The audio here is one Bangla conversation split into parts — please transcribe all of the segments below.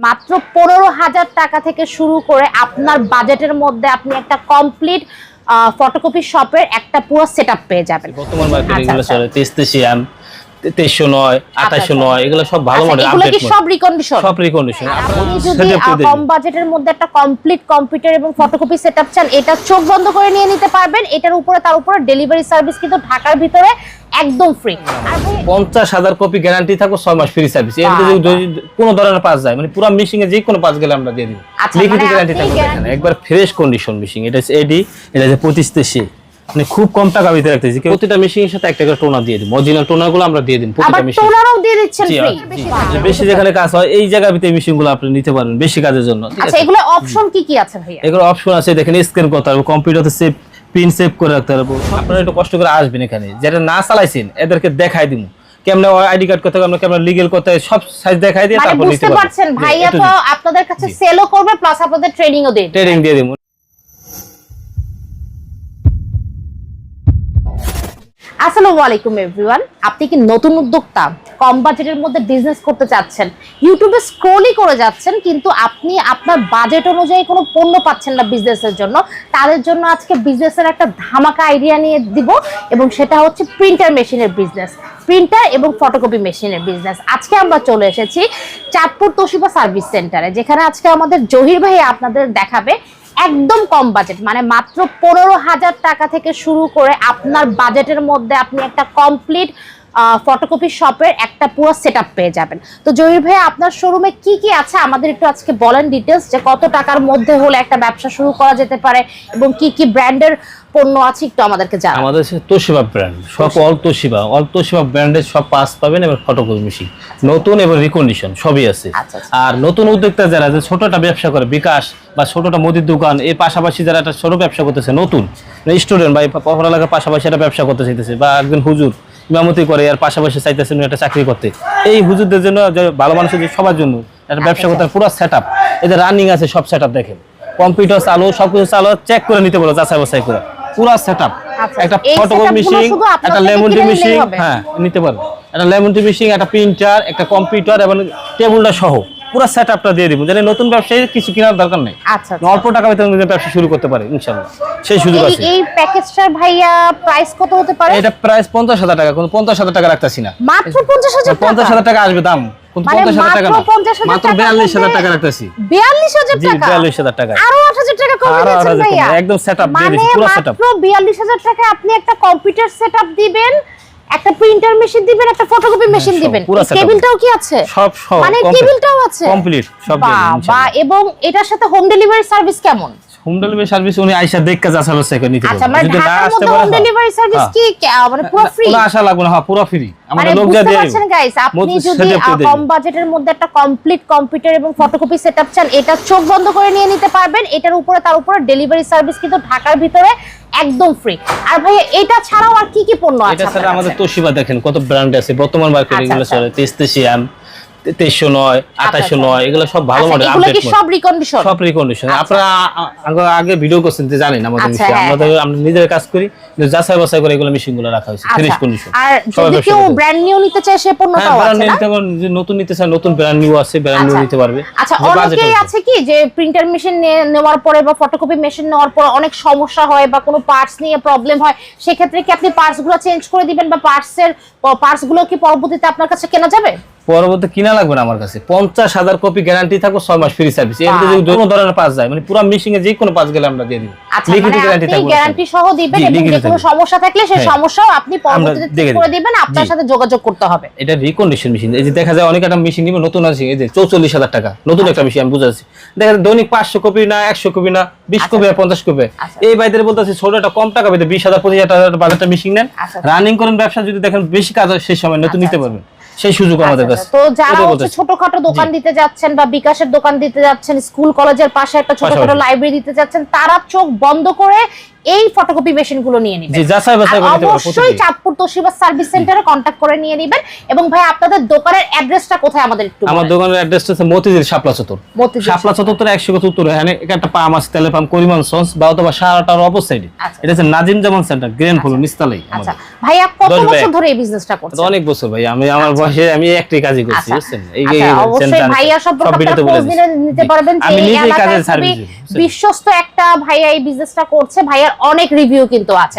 মাত্র পনেরো হাজার টাকা থেকে শুরু করে আপনার বাজেটের মধ্যে আপনি একটা কমপ্লিট ফটোকপি শপের একটা পুরো সেট পেয়ে যাবেন বর্তমান মার্কেটে। চলে তেইশশো নয় আঠাশশো আচ্ছা। নয় এগুলো সব ভালো আচ্ছা, মডেল আপডেট সব রিকন্ডিশন সব রিকন্ডিশন আপনি যদি কম বাজেটের মধ্যে একটা কমপ্লিট কম্পিউটার এবং ফটোকপি সেটআপ চান এটা চোখ বন্ধ করে নিয়ে নিতে পারবেন। এটার উপরে তার উপরে ডেলিভারি সার্ভিস কিন্তু ঢাকার ভিতরে একদম ফ্রি পঞ্চাশ হাজার কপি গ্যারান্টি থাকবে ছয় মাস ফ্রি সার্ভিস এর যদি কোনো ধরনের পাস যায় মানে পুরো মিশিং এ যে কোনো পাস গেলে আমরা দিয়ে দিব। আচ্ছা, লিখিত মানে গ্যারান্টি আপনি থাকবে একবার ফ্রেশ কন্ডিশন মিশিং এটা এডি এটা হচ্ছে পঁচিশ তেইশে। মানে খুব কম টাকা ভিতরে রাখতেছি। প্রতিটা মেশিং এর সাথে একটা করে টোনার দিয়ে দিই অরিজিনাল টোনারগুলো আমরা দিয়ে দিই আবার প্রতিটা মেশিং টোনারও দিয়ে দিচ্ছেন ফ্রি। বেশি যেখানে কাজ হয় এই জায়গার ভিতরে মেশিনগুলো আপনি নিতে পারবেন বেশি কাজের জন্য আচ্ছা এগুলো অপশন কি কি আছে ভাইয়া? এগুলো অপশন আছে দেখেন স্ক্যান করতে পারব কম্পিউটারে সেভ পিন সেভ করে রাখতে পারব আপনারা একটু কষ্ট করে আসবেন এখানে। যেটা না চালাইছেন এদেরকে দেখাই দিব। কেমন আইডি কার্ড করতে হবে আমরা কেমন লিগেল করতে হয় সব সাইজ দেখাই দিয়ে মানে তারপর নিতে বুঝতে পারবেন। পারছেন ভাইয়া তো আপনাদের কাছে সেলও করবে প্লাস আপনাদের ট্রেনিংও দেবে। ট্রেনিং দিয়ে দিব। আসসালামু আলাইকুম এভরিওয়ান আপনি কি নতুন উদ্যোক্তা? কম বাজেটের মধ্যে বিজনেস করতে চাচ্ছেন? ইউটিউবে স্ক্রোলই করে যাচ্ছেন, কিন্তু আপনি আপনার বাজেট অনুযায়ী কোনো পণ্য পাচ্ছেন না বিজনেসের জন্য। তাদের জন্য আজকে বিজনেসের একটা ধামাকা আইডিয়া নিয়ে দিব, এবং সেটা হচ্ছে প্রিন্টার মেশিনের বিজনেস প্রিন্টার এবং ফটোকপি মেশিনের বিজনেস আজকে আমরা চলে এসেছি চাঁদপুর তোশিবা সার্ভিস সেন্টারে যেখানে আজকে আমাদের জহির ভাই আপনাদের দেখাবে একদম কম বাজেট মানে মাত্র পনেরো হাজার টাকা থেকে শুরু করে আপনার বাজেটের মধ্যে আপনি একটা কমপ্লিট ফটোকপি শপের একটা পুরো সেট পেয়ে যাবেন। তো জহির ভাই আপনার শোরুমে কি কি আছে? আমাদের একটু আজকে বলেন ডিটেলস যে কত টাকার মধ্যে হলে একটা ব্যবসা শুরু করা যেতে পারে এবং কি কি ব্র্যান্ডের পণ্য আছে একটু আমাদেরকে জানান। আমাদের তোশিবা ব্র্যান্ড সব অল তোশিবা। অল তোশিবা ব্র্যান্ডের সব পাস পাবেন এবং ফটোকপি মেশিন নতুন এবং রিকন্ডিশন সবই আছে। আচ্ছা, আচ্ছা। আর নতুন উদ্যোক্তা যারা যে ছোটটা ব্যবসা করে বিকাশ বা ছোটটা মুদির দোকান এর পাশাপাশি যারা একটা ছোট ব্যবসা করতেছে নতুন স্টুডেন্ট বা এই পড়ালেখার পাশাপাশি একটা ব্যবসা করতে চাইতেছে বা একজন হুজুর ইমামতি করে আর পাশাপাশি চাইতেছেন একটা চাকরি করতে। এই হুজুরদের জন্য ভালো মানুষের সবার জন্য একটা ব্যবসা করতে পুরো সেট আপ এদের রানিং আছে সব সেট আপ দেখেন। কম্পিউটার চালু সবকিছু চালু চেক করে নিতে বলো যাচাই বাছাই করে। পুরো সেট আপ আচ্ছা, একটা ফটো ফটোকপি মেশিন একটা লেমন টি মেশিন হ্যাঁ নিতে পারবে একটা লেমন টি মেশিন একটা প্রিন্টার একটা কম্পিউটার এবং টেবিলটা সহ। পুরো সেট আপটা দিয়ে দিব। যেন নতুন ব্যবসায়ী কিছু কেনার দরকার নেই। আচ্ছা আচ্ছা। অল্প টাকা বেতন দিয়ে ব্যবসা শুরু করতে পারে ইনশাল্লাহ। সেই সুযোগ আছে। এই প্যাকেজটার ভাইয়া প্রাইস কত হতে পারে? এটা প্রাইস পঞ্চাশ হাজার টাকা কোনো পঞ্চাশ হাজার টাকা রাখতেছি না। মাত্র টাকা? হাজার টাকা আসবে দাম কিন্তু মানে টাকা না। মাত্র 50,000 মাত্র টাকার বিয়াল্লিশ হাজার টাকা রাখতেছি। বিয়াল্লিশ হাজার জি টাকা? বিয়াল্লিশ হাজার টাকা। আরও আট হাজার টাকা কমে দিয়েছেন ভাইয়া। একদম setup দিয়ে মানে দিয়েছি, পুরো setup। মাত্র বিয়াল্লিশ হাজার টাকা আপনি একটা কম্পিউটার সেটআপ দিবেন একটা প্রিন্টার মেশিন দিবেন একটা ফটোকপি মেশিন দিবেন। পুরো টেবিলটাও কি আছে? সব সব মানে টেবিলটাও আছে? কমপ্লিট সব বাবা এবং এটার সাথে হোম ডেলিভারি সার্ভিস কেমন? হোম ডেলিভারি সার্ভিস উনি আইসা দেখে যাচাই বাছাই করে নিতে আচ্ছা মানে ঢাকার মধ্যে হোম ডেলিভারি সার্ভিস কি মানে পুরো ফ্রি আশা লাগবে না হ্যাঁ পুরো ফ্রি মানে আমাদের লোক যা দিয়ে গাইস আপনি যদি। কম বাজেটের মধ্যে একটা কমপ্লিট কম্পিউটার এবং ফটোকপি সেটআপ চান এটা চোখ বন্ধ করে নিয়ে নিতে পারবেন। এটার উপরে তার উপরে ডেলিভারি সার্ভিস কিন্তু ঢাকার ভিতরে একদম ফ্রি আর ভাই এটা ছাড়াও আর কি কি পণ্য আছে এটা আপনার আমাদের? তোশিবা দেখেন কত ব্র্যান্ড আছে। বর্তমান মার্কেটে আচ্ছা, এগুলো আচ্ছা। চলে তেইশশো নয় আঠাশশো নয় এগুলো সব ভালো আচ্ছা, মডেল সব রিকন্ডিশন সব রিকন্ডিশন আপনারা আগে- ভিডিও করছেন যে জানেন আমাদের আচ্ছা, হ্যাঁ, আমরা আমরা নিজের কাজ করি যাচাই বাছাই করে এগুলো মেশিনগুলো রাখা হয়েছে কন্ডিশন আর যদি কেউ ব্র্যান্ড নিউ নিতে চায় সে হ্যাঁ পণ্যটাও আছে না? নিতে পারেন যে নতুন নিতে চান নতুন ব্র্যান্ড নিউ আছে ব্র্যান্ড নিউ আচ্ছা। নিতে পারবে। আচ্ছা অনেকেই আছে কি যে প্রিন্টার মেশিন নেওয়ার পরে বা ফটোকপি মেশিন নেওয়ার পর অনেক সমস্যা হয় বা কোনো পার্টস নিয়ে প্রবলেম হয় সেক্ষেত্রে কি আপনি পার্টসগুলো চেঞ্জ করে দিবেন বা পার্টস এর পার্টসগুলো কি পরবর্তীতে আপনার কাছে কেনা যাবে? পরবর্তী কিনা লাগবে না আমার কাছে। পঞ্চাশ হাজার কপি গ্যারান্টি থাকবে ছয় মাস ফ্রি সার্ভিস এর যদি কোনো ধরনের পাস যায় মানে পুরো মিশিং এ যে কোনো পাস গেলে আমরা দিয়ে দিব। আচ্ছা লিখিত মানে গ্যারান্টি থাকবে গ্যারান্টি সহ দিবেন এবং যে কোনো সমস্যা থাকলে সেই হ্যাঁ। সমস্যাও আপনি পরবর্তীতে করে দিবেন আপনার সাথে যোগাযোগ করতে হবে। এটা রিকন্ডিশন মেশিন এই যে দেখা যায় অনেক একটা মেশিন নিবে নতুন আছে এই যে চৌচল্লিশ হাজার টাকা। নতুন একটা মেশিন আমি বুঝাচ্ছি। দেখা যায় দৈনিক পাঁচশো কপি না একশো কপি না বিশ কপি না পঞ্চাশ কপি আচ্ছা। এই বাইদের বলতেছে ছোট একটা কম টাকা পেতে বিশ হাজার পঁচিশ বাজারটা মেশিন নেন। আচ্ছা। রানিং করেন ব্যবসা যদি দেখেন বেশি কাজ হয় সেই সময় নতুন নিতে পারবেন। সেই সুযোগ আমাদের আচ্ছা, কাছে। তো যারা হচ্ছে ছোটখাটো দোকান দিতে যাচ্ছেন বা বিকাশের দোকান দিতে যাচ্ছেন স্কুল কলেজের পাশে একটা ছোটখাটো। লাইব্রেরি দিতে যাচ্ছেন তারা চোখ বন্ধ করে এই ফটোকপি মেশিনগুলো নিয়ে নিবেন। আর অবশ্যই চাঁদপুর তোশিবা সার্ভিস সেন্টারে কন্ট্যাক্ট করে নিয়ে নেবেন। এবং ভাই আপনাদের দোকানের অ্যাড্রেসটা কোথায় আমাদের একটু আমার দোকানের অ্যাড্রেস হচ্ছে মতিঝিল শাপলা চত্বর। মতিঝিল শাপলা চত্বর একশো কত উত্তর এখানে একটা পাম আছে তেলে পাম করিমান সন্স বা অথবা সারাটার অপর আচ্ছা। এটা হচ্ছে নাজিম জামান সেন্টার গ্রেন ফলো নিস্তালাই আচ্ছা আমাদের ভাইয়া কত বছর ধরে এই বিজনেসটা করছেন তো অনেক বছর ভাই আমি আমার বয়সে আমি একটি কাজই করছি আচ্ছা। বুঝছেন? এই আচ্ছা, এই অবশ্যই center- ভাইয়া সব নিতে পারবেন আমি নিজেই কাজের সার্ভিস বিশ্বস্ত একটা ভাইয়া এই বিজনেসটা করছে। ভাইয়ার অনেক রিভিউ কিন্তু আছে।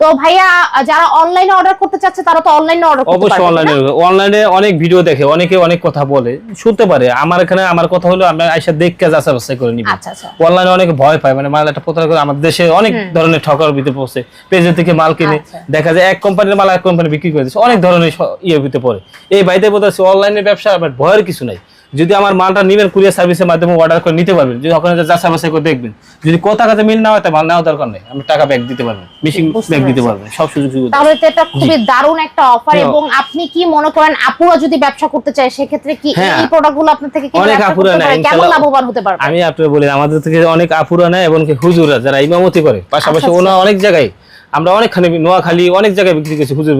তো ভাইয়া যারা অনলাইনে অর্ডার করতে চাচ্ছে তারা তো অনলাইনে অর্ডার করতে অবশ্যই অনলাইনে অনলাইনে অনেক ভিডিও দেখে অনেকে অনেক কথা বলে শুনতে পারে। আমার এখানে আমার কথা হলো আমরা আইসা দেখে যাচাই বাছাই করে নিব। আচ্ছা আচ্ছা। অনলাইনে অনেক ভয় পায় মানে মাল একটা প্রতারণা করে আমাদের দেশে অনেক ধরনের ঠকার ভিতরে পড়ছে। পেজে থেকে মাল কিনে আচ্ছা। দেখা যায় এক কোম্পানির মাল এক কোম্পানি বিক্রি করে দিচ্ছে। অনেক ধরনের ইয়ে ভিতরে পড়ে। এই বাইতে বলতেছে অনলাইনে ব্যবসা আমার ভয়ের কিছু নাই। যদি আমার মালটা নিবেন কুরিয়ার সার্ভিসের মাধ্যমে অর্ডার করে নিতে পারবেন যদি ওখানে যে বাছাই করে দেখবেন। যদি কথা কাছে মিল না হয় মাল নেওয়ার দরকার নেই। আমি টাকা ব্যাগ দিতে পারবেন মিশিং ব্যাগ দিতে পারবেন সব সুযোগ সুবিধা তাহলে তো এটা খুবই দারুণ একটা অফার হ্যাঁ। এবং আপনি কি মনে করেন আপুরা যদি ব্যবসা করতে চায় সেক্ষেত্রে কি হ্যাঁ। এই প্রোডাক্টগুলো আপনার থেকে কি অনেক আপুরা নেয়, কেমন লাভবান হতে পারবে? আমি আপনার বলি আমাদের থেকে অনেক আপুরা নেয় এবং কি হুজুরা যারা ইমামতি করে। পাশাপাশি আচ্ছা, ওনা অনেক জায়গায় আমরা অনেকখানি নোয়াখালী অনেক জায়গায় বিক্রি করছি হুজুর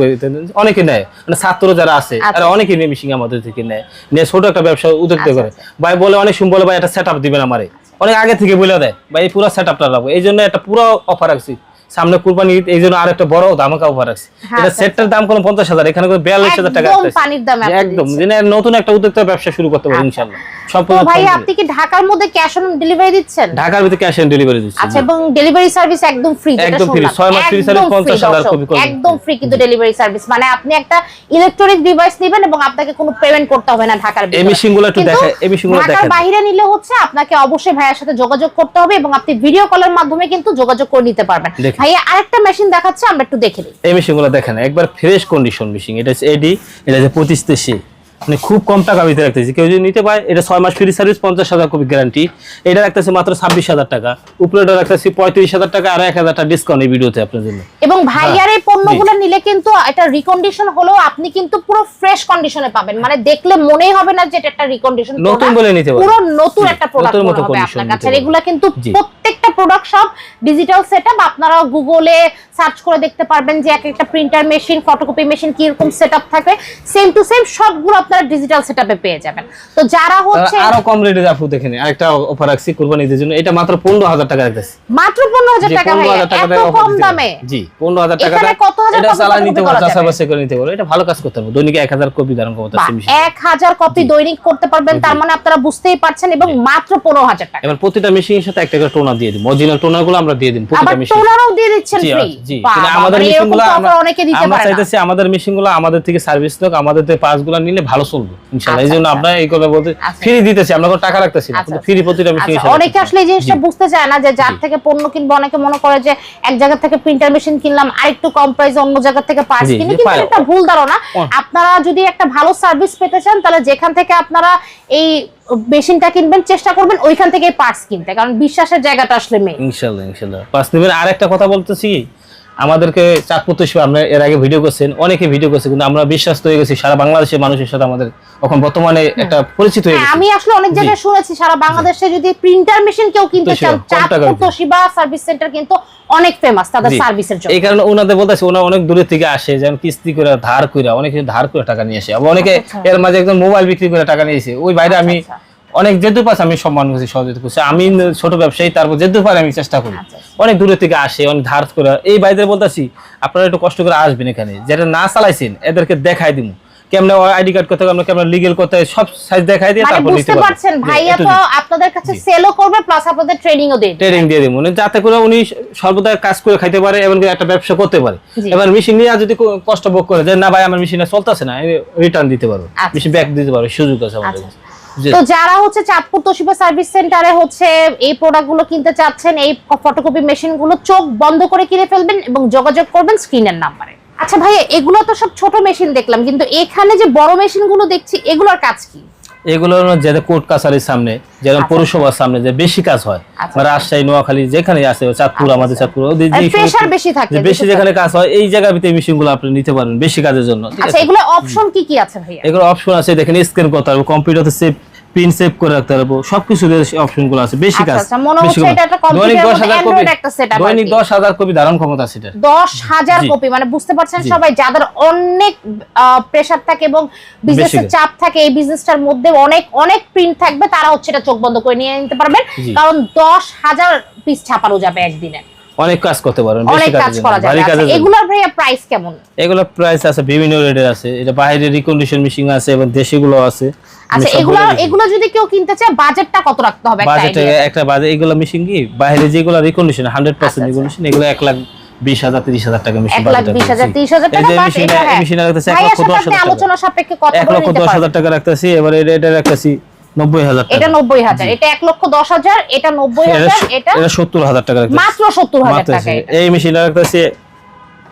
অনেকে নেয়। মানে ছাত্র যারা আছে আচ্ছা। তারা অনেকে নিয়ে মিশিং আমাদের থেকে নেয়। নিয়ে ছোট একটা ব্যবসা উদ্যোক্ত আচ্ছা, করে। ভাই বলে অনেক সময় বলে ভাই একটা সেট আপ দিবেন আমারে। অনেক আগে থেকে বলে দেয় ভাই এই পুরো সেট আপটা রাখব এই জন্য একটা পুরো অফার রাখছি। সামনে কুরবানি ঈদ, এই জন্য আর একটা বড় ধামাকা অফার রাখছি হ্যাঁ, এটা আচ্ছা, সেটটার দাম কোনো পঞ্চাশ হাজার এখানে কোনো বিয়াল্লিশ হাজার টাকা একদম পানির দামে একদম নতুন একটা উদ্যোক্তা ব্যবসা শুরু করতে পারি আচ্ছা। ইনশাল্লাহ ভাই আপনি কি ঢাকার মধ্যে ক্যাশ অন ডেলিভারি দিচ্ছেন? ঢাকার ভিতরে ক্যাশ অন ডেলিভারি দিচ্ছি আচ্ছা এবং ডেলিভারি সার্ভিস একদম ফ্রি একদম free, ছয় মাস free service, 50,000 কপি করবেন। একদম ফ্রি কিন্তু ডেলিভারি সার্ভিস মানে আপনি একটা ইলেকট্রনিক ডিভাইস নেবেন এবং আপনাকে কোনো পেমেন্ট করতে হবে না ঢাকার এই মেশিনগুলো একটু কিন্তু দেখে- এই মেশিনগুলো ঢাকার বাইরে নিলে হচ্ছে আপনাকে অবশ্যই ভাইয়ার সাথে যোগাযোগ করতে হবে এবং আপনি ভিডিও কলের মাধ্যমে কিন্তু যোগাযোগ করে নিতে পারবেন। দেখেন। ভাইয়া, আরেকটা মেশিন দেখাচ্ছে, আমরা একটু দেখে নিই। এই মেশিনগুলো দেখেন, একবার ফ্রেশ কন্ডিশন মেশিন এটা এডি এটা হচ্ছে পঁচিশ তেইশে মানে খুব কম টাকা ভিতরে রাখতেছি। কেউ যদি নিতে পারে এটা ছয় মাস ফ্রি সার্ভিস পঞ্চাশ হাজার কপি গ্যারান্টি এটা রাখতেছে মাত্র ছাব্বিশ হাজার টাকা। উপরে এটা রাখতেছি পঁয়ত্রিশ হাজার টাকা আর এক হাজার টাকা ডিসকাউন্ট এই ভিডিওতে আপনার জন্য। এবং ভাইয়ার এই পণ্যগুলো নিলে কিন্তু এটা রিকন্ডিশন হলেও আপনি কিন্তু পুরো ফ্রেশ কন্ডিশনে পাবেন। মানে দেখলে মনেই হবে না যে এটা একটা রিকন্ডিশন নতুন বলে নিতে পারবেন। পুরো নতুন একটা প্রোডাক্ট হবে আপনার কাছে। এগুলা কিন্তু প্রত্যেকটা প্রোডাক্ট সব ডিজিটাল সেটআপ আপনারা গুগলে সার্চ করে দেখতে পারবেন যে এক একটা প্রিন্টার মেশিন ফটোকপি মেশিন কি রকম সেটআপ থাকে। সেম টু সেম সবগুলো আপনারা ডিজিটাল সেটআপে পেয়ে যাবেন। তো যারা হচ্ছে আরও কম রেটে আপু দেখেন আরেকটা অফার রাখছি কোরবানি ঈদের জন্য। এটা মাত্র পনেরো হাজার টাকা রাখতেছি। মাত্র পনেরো হাজার জি, টাকা 15,000 ভাইয়া টাকা এত কম দামে। জি পনেরো হাজার টাকা এখানে কত হাজার এটা চালা নিতে পারব? চাষাবাসে করে নিতে পারব এটা ভালো কাজ করতে পারব দৈনিক এক হাজার কপি ধারণ মেশিন এক হাজার কপি দৈনিক করতে পারবেন তার মানে আপনারা বুঝতেই পারছেন এবং মাত্র পনেরো হাজার টাকা। এবার প্রতিটা মেশিনের সাথে একটা করে টোনার দিয়ে দিই অরিজিনাল টোনারগুলো আমরা দিয়ে দিই প্রতিটা মেশিন টোনারও দিয়ে দিচ্ছেন ফ্রি জি আমাদের মেশিনগুলো অনেকে দিতে আমরা পারে না। চাইতেছি আমাদের মেশিনগুলো আমাদের থেকে সার্ভিস লোক আমাদের থেকে পাসগুলো নিলে ভালো চলবে ইনশাআল্লাহ। এই আচ্ছা, জন্য আচ্ছা। এই কথা বলতে আচ্ছা। ফ্রি দিতেছি আমরা কোনো টাকা রাখতেছি না। কিন্তু ফ্রি প্রতিটা মেশিন অনেকে আসলে এই জিনিসটা বুঝতে চায় না যে যার থেকে পণ্য কিনবো অনেকে মনে করে যে এক জায়গা থেকে প্রিন্টার মেশিন কিনলাম আরেকটু কম প্রাইসে অন্য জায়গা থেকে পার্টস কিনি কিন্তু এটা ভুল ধারণা। আপনারা যদি একটা ভালো সার্ভিস পেতে চান তাহলে যেখান থেকে আপনারা এই মেশিনটা কিনবেন চেষ্টা করবেন ওইখান থেকে পার্টস কিনতে কারণ বিশ্বাসের জায়গাটা আসলে মেইন ইনশাআল্লাহ ইনশাআল্লাহ। পাঁচ নেবেন আর একটা কথা বলতেছি আমাদেরকে চাঁদপুর তো আমরা এর আগে ভিডিও করছেন অনেকে ভিডিও করছে কিন্তু আমরা বিশ্বাস হয়ে গেছি সারা বাংলাদেশের মানুষের সাথে আমাদের এখন বর্তমানে একটা পরিচিত হয়ে হ্যাঁ, গেছে। আমি আসলে অনেক জায়গায় শুনেছি সারা বাংলাদেশে যদি প্রিন্টার মেশিন কেউ কিনতে চান চাঁদপুর ভিতরে। তোশিবা সার্ভিস সেন্টার কিন্তু অনেক ফেমাস তাদের সার্ভিসের জন্য। এই কারণে ওনাদের বলতেছে ওনারা অনেক দূরে থেকে আসে যেমন কিস্তি করে ধার করে অনেকে ধার করে টাকা নিয়ে আসে। আবার অনেকে আচ্ছা। এর মাঝে একদম মোবাইল বিক্রি করে টাকা নিয়েছে ওই বাইরে আমি আচ্ছা। অনেক যেতে পাস আমি সম্মান করছি সহযোগিতা করছি। আমি ছোট ব্যবসায়ী তারপর যেতে পারি আমি চেষ্টা করি। আচ্ছা। অনেক দূরে থেকে আসে অনেক ধার করে। এই বাইরে বলতেছি আপনারা একটু কষ্ট করে আসবেন এখানে। যেটা না চালাইছেন এদেরকে দেখাই দিব কেমন আইডি কার্ড করতে হবে কেমন লিগেল করতে সব সাইজ দেখাই দিয়ে মানে তারপর নিতে পারছেন ভাইয়া তো আপনাদের কাছে সেলও করবে প্লাস আপনাদের ট্রেনিংও দেবে। ট্রেনিং দিয়ে দিব যাতে করে উনি সর্বদা কাজ করে খাইতে পারে এবং একটা ব্যবসা করতে পারে। এবার মেশিন নিয়ে যদি কষ্ট ভোগ করে যে না ভাই আমার মেশিনে চলতেছে না রিটার্ন দিতে পারব আচ্ছা। মেশিন ব্যাক দিতে পারো সুযোগ আছে আমাদের আচ্ছা। তো যারা হচ্ছে চাঁদপুর তোশিবা সার্ভিস সেন্টারে হচ্ছে এই প্রোডাক্টগুলো কিনতে চাচ্ছেন, এই ফটোকপি মেশিনগুলো চোখ বন্ধ করে কিনে ফেলবেন এবং যোগাযোগ করবেন স্ক্রিনের নাম্বারে। আচ্ছা ভাইয়া, এগুলো তো সব ছোট মেশিন দেখলাম, কিন্তু এখানে যে বড় মেশিনগুলো দেখছি, এগুলোর কাজ কি? এগুলো হলো যে কোর্ট কাছারির সামনে যেরকম আচ্ছা। পৌরসভার সামনে যে বেশি কাজ হয় আচ্ছা। মানে রাজশাহী নোয়াখালী যেখানে আছে চাঁদপুর আচ্ছা, আমাদের। চাঁদপুর সমস্ত- বেশি যেখানে কাজ হয় এই জায়গার ভিতরে মেশিনগুলো আপনি নিতে পারবেন বেশি কাজের জন্য এগুলো অপশন কি কি আছে ভাইয়া এগুলো অপশন আছে দেখেন স্ক্রিন করতে হবে কম্পিউটার সেভ পিন সেভ করে রাখতে পারব। সবকিছু অপশনগুলো আছে। বেশি আচ্ছা, কাজ। আচ্ছা, দৈনিক দশ হাজার কপি দৈনিক দশ হাজার কপি ধারণ ক্ষমতা আছে দশ হাজার কপি মানে বুঝতে পারছেন? সবাই যাদের অনেক প্রেসার থাকে এবং বিজনেসের চাপ থাকে এই বিজনেসটার মধ্যে অনেক অনেক প্রিন্ট থাকবে তারা হচ্ছে এটা চোখ বন্ধ করে নিয়ে নিতে পারবেন। কারণ দশ হাজার পিস ছাপানো যাবে একদিনে। অনেক কাজ করতে পারবেন অনেক কাজ করা যাবে ভারী আচ্ছা, এগুলোর ভাইয়া প্রাইস কেমন? এগুলো প্রাইস আছে বিভিন্ন রেটের আছে। এটা বাইরে রিকন্ডিশন মেশিন আছে এবং দেশিগুলো আছে। আচ্ছা এগুলো এগুলো যদি কেউ কিনতে চায় বাজেটটা কত রাখতে হবে? একটা বাজেটে? একটা বাজেট এগুলো মেশিন কি? বাইরে যেগুলো রিকন্ডিশন হান্ড্রেড পার্সেন্ট আচ্ছা, আচ্ছা। রিকন্ডিশন এগুলো এক লাখ বিশ হাজার তিরিশ হাজার টাকা মেশিন এক লাখ বিশ হাজার তিরিশ হাজার টাকা মেশিনটা রাখতেছে এক লক্ষ সাথে দশ আপনি হাজার টাকা। দশ রাখতেছি এবার এটা রাখতেছি। এটা নব্বই হাজার এটা এক লক্ষ দশ হাজার এটা নব্বই হাজার এটা এটা সত্তর হাজার টাকা মাত্র সত্তর হাজার টাকা এই রাখতেছি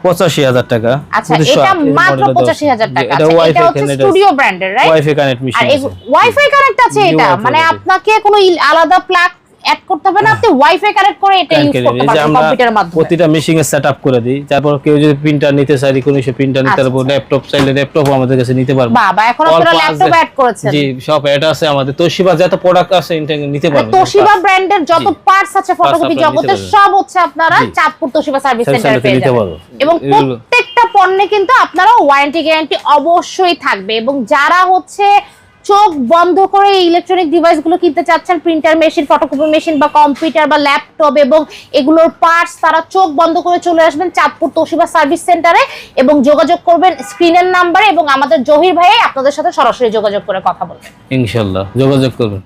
পঁচাশি হাজার টাকা। আচ্ছা এটা মাত্র পঁচাশি হাজার টাকা এটা এটা ওয়াইফাই কানেক্ট স্টুডিও ব্র্যান্ডের রাইট ওয়াইফাই কানেক্ট আর ওয়াইফাই কানেক্ট আছে। এটা। মানে আপনাকে কোনো আলাদা প্লাগ অ্যাড করতে হবে না আপনি ওয়াইফাই কানেক্ট করে এটা ইউজ করতে পারবেন মাধ্যমে। প্রতিটা মেশিং এর সেটআপ করে দিই। তারপর কেউ যদি প্রিন্টার নিতে চায় রিকগনিশন প্রিন্টার নিতে আচ্ছা, পারব ল্যাপটপ চাইলে ল্যাপটপও আমাদের কাছে নিতে পারব। বাবা এখন আপনারা ল্যাপটপ অ্যাড করেছেন। জি সব অ্যাড আছে আমাদের। তোশিবা যত প্রোডাক্ট আছে ইন্টারনেট নিতে পারবে তোশিবা ব্র্যান্ডের যত পার্টস আছে ফটোকপি জগতে সব হচ্ছে আপনারা। চাঁদপুর তোশিবা সার্ভিস সেন্টারে পেয়ে যাবেন। এবং প্রত্যেকটা পণ্যে কিন্তু আপনারা ওয়ারেন্টি গ্যারান্টি অবশ্যই থাকবে। এবং যারা হচ্ছে চোখ বন্ধ করে ইলেকট্রনিক ডিভাইসগুলো কিনতে চাচ্ছেন প্রিন্টার মেশিন ফটোকপি মেশিন বা কম্পিউটার বা ল্যাপটপ এবং এগুলোর পার্টস তারা চোখ বন্ধ করে চলে আসবেন চাঁদপুর তোশিবা সার্ভিস সেন্টারে এবং যোগাযোগ করবেন স্ক্রিনের নাম্বারে এবং আমাদের জহির ভাই আপনাদের সাথে সরাসরি যোগাযোগ করে কথা বলবেন। ইনশাল্লাহ, যোগাযোগ করবেন।